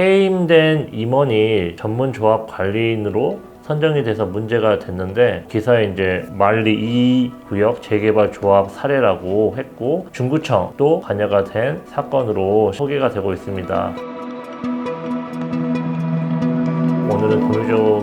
해임된 임원이 전문 조합 관리인으로 선정이 돼서 문제가 됐는데 기사에 이제 말리 2구역 재개발 조합 사례라고 했고 중구청도 관여가 된 사건으로 소개가 되고 있습니다.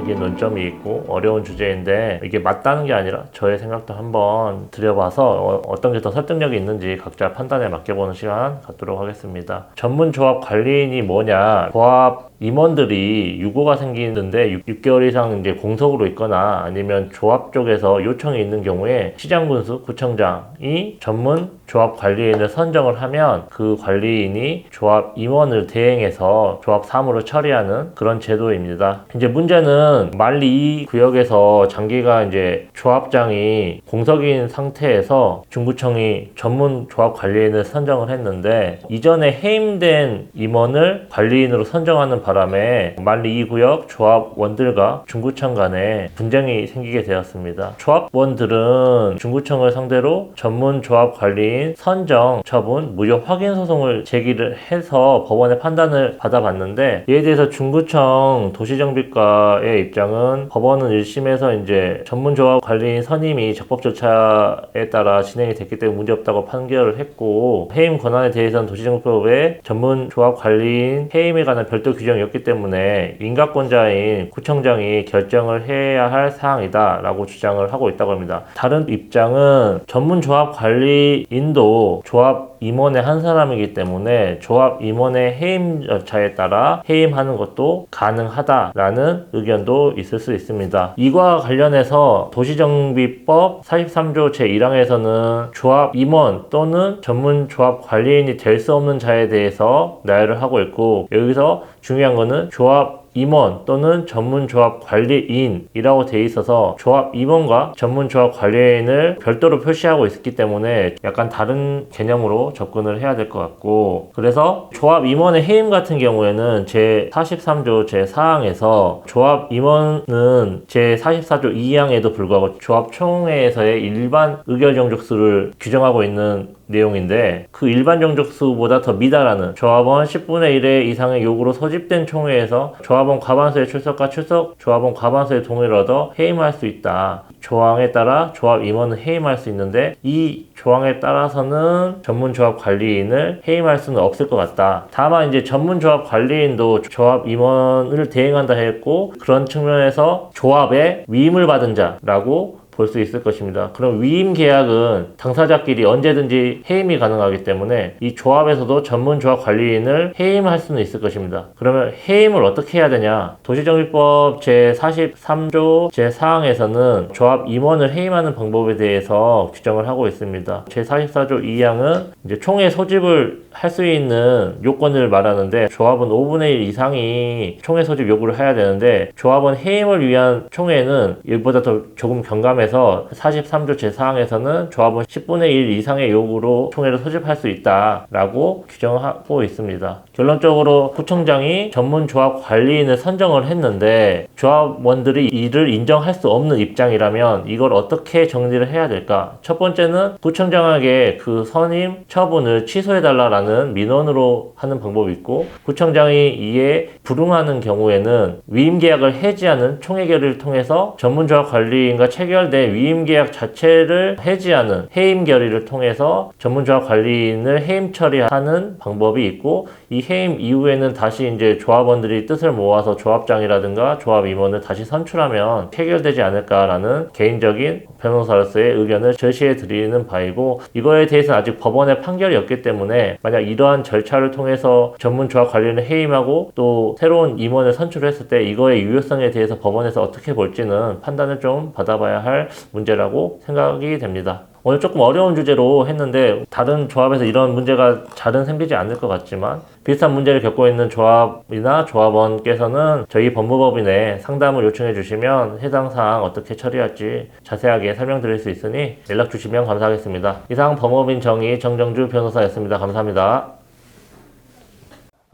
동료적인 논점이 있고 어려운 주제인데 이게 맞다는 게 아니라 저의 생각도 한번 들여봐서 어, 떤 게 더 설득력이 있는지 각자 판단에 맡겨보는 시간 갖도록 하겠습니다. 전문 조합 관리인이 뭐냐? 조합 임원들이 유고가 생기는데 6, 개월 이상 이제 공석으로 있거나 아니면 조합 쪽에서 요청이 있는 경우에 시장군수 구청장이 전문 조합 관리인을 선정을 하면 그 관리인이 조합 임원을 대행해서 조합 사무를 처리하는 그런 제도입니다. 이제 문제는 말리 2 구역에서 장기가 이제 조합장이 공석인 상태에서 중구청이 전문 조합 관리인을 선정을 했는데 이전에 해임된 임원을 관리인으로 선정하는 바람에 말리 2 구역 조합원들과 중구청 간에 분쟁이 생기게 되었습니다. 조합원들은 중구청을 상대로 전문 조합 관리인 선정 처분 무효 확인 소송을 제기를 해서 법원의 판단을 받아봤는데 이에 대해서 중구청 도시정비과의 입장은 법원은 1심에서 이제 전문 조합 관리인 선임이 적법 절차에 따라 진행이 됐기 때문에 문제없다고 판결을 했고 해임 권한에 대해서는 도시정비법에 전문 조합 관리인 해임에 관한 별도 규정이 없기 때문에 인가권자인 구청장이 결정을 해야 할 사항이다라고 주장을 하고 있다고 합니다. 다른 입장은 전문 조합 관리인도 조합 임원의 한 사람이기 때문에 조합 임원의 해임 절차에 따라 해임하는 것도 가능하다라는 의견도 있을 수 있습니다. 이와 관련해서 도시정비법 43조 제1항에서는 조합 임원 또는 전문 조합 관리인이 될 수 없는 자에 대해서 나열을 하고 있고 여기서 중요한 거는 조합 임원 또는 전문 조합 관리인이라고 돼 있어서 조합 임원과 전문 조합 관리인을 별도로 표시하고 있기 때문에 약간 다른 개념으로 접근을 해야 될 것 같고 그래서 조합 임원의 해임 같은 경우에는 제 43조 제 4항에서 조합 임원은 제 44조 2항에도 불구하고 조합 총회에서의 일반 의결 정족수를 규정하고 있는 내용인데 그 일반 정족수보다 더 미달하는 조합원 10분의 1의 이상의 요구로 소집된 총회에서 조합원 과반수의 출석과 출석 조합원 과반수의 동의를 얻어 해임할 수 있다. 조항에 따라 조합 임원은 해임할 수 있는데 이 조항에 따라서는 전문 조합 관리인을 해임할 수는 없을 것 같다. 다만 이제 전문 조합 관리인도 조합 임원을 대행한다 했고 그런 측면에서 조합에 위임을 받은 자라고 볼 수 있을 것입니다. 그럼 위임 계약은 당사자끼리 언제든지 해임이 가능하기 때문에 이 조합에서도 전문 조합 관리인을 해임할 수는 있을 것입니다. 그러면 해임을 어떻게 해야 되냐? 도시정비법 제43조 제4항에서는 조합 임원을 해임하는 방법에 대해서 규정을 하고 있습니다. 제44조 2항은 이제 총회 소집을 할 수 있는 요건을 말하는데 조합은 5분의 1 이상이 총회 소집 요구를 해야 되는데 조합은 해임을 위한 총회는 이보다 더 조금 경감해서 43조 제4항에서는 조합은 10분의 1 이상의 요구로 총회를 소집할 수 있다라고 규정하고 있습니다. 결론적으로 구청장이 전문 조합 관리인을 선정을 했는데 조합원들이 이를 인정할 수 없는 입장이라면 이걸 어떻게 정리를 해야 될까? 첫 번째는 구청장에게 그 선임 처분을 취소해달라라는 민원으로 하는 방법이 있고 구청장이 이에 불응하는 경우에는 위임 계약을 해지하는 총회 결의를 통해서 전문 조합 관리인과 체결된 위임 계약 자체를 해지하는 해임 결의를 통해서 전문 조합 관리인을 해임 처리하는 방법이 있고 이 해임 이후에는 다시 이제 조합원들이 뜻을 모아서 조합장이라든가 조합 임원을 다시 선출하면 해결되지 않을까라는 개인적인 변호사로서의 의견을 제시해 드리는 바이고 이거에 대해서는 아직 법원의 판결이 없기 때문에 만약 이러한 절차를 통해서 전문 조합 관리를 해임하고 또 새로운 임원을 선출했을 때 이거의 유효성에 대해서 법원에서 어떻게 볼지는 판단을 좀 받아봐야 할 문제라고 생각이 됩니다. 오늘 조금 어려운 주제로 했는데 다른 조합에서 이런 문제가 잘은 생기지 않을 것 같지만 비슷한 문제를 겪고 있는 조합이나 조합원께서는 저희 법무법인에 상담을 요청해 주시면 해당 사항 어떻게 처리할지 자세하게 설명드릴 수 있으니 연락 주시면 감사하겠습니다. 이상 법무법인 정의 정정주 변호사였습니다. 감사합니다.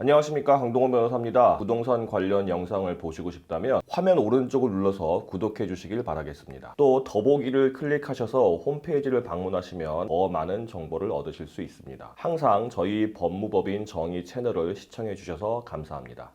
안녕하십니까 강동원 변호사입니다. 부동산 관련 영상을 보시고 싶다면 화면 오른쪽을 눌러서 구독해 주시길 바라겠습니다. 또 더보기를 클릭하셔서 홈페이지를 방문하시면 더 많은 정보를 얻으실 수 있습니다. 항상 저희 법무법인 정의 채널을 시청해 주셔서 감사합니다.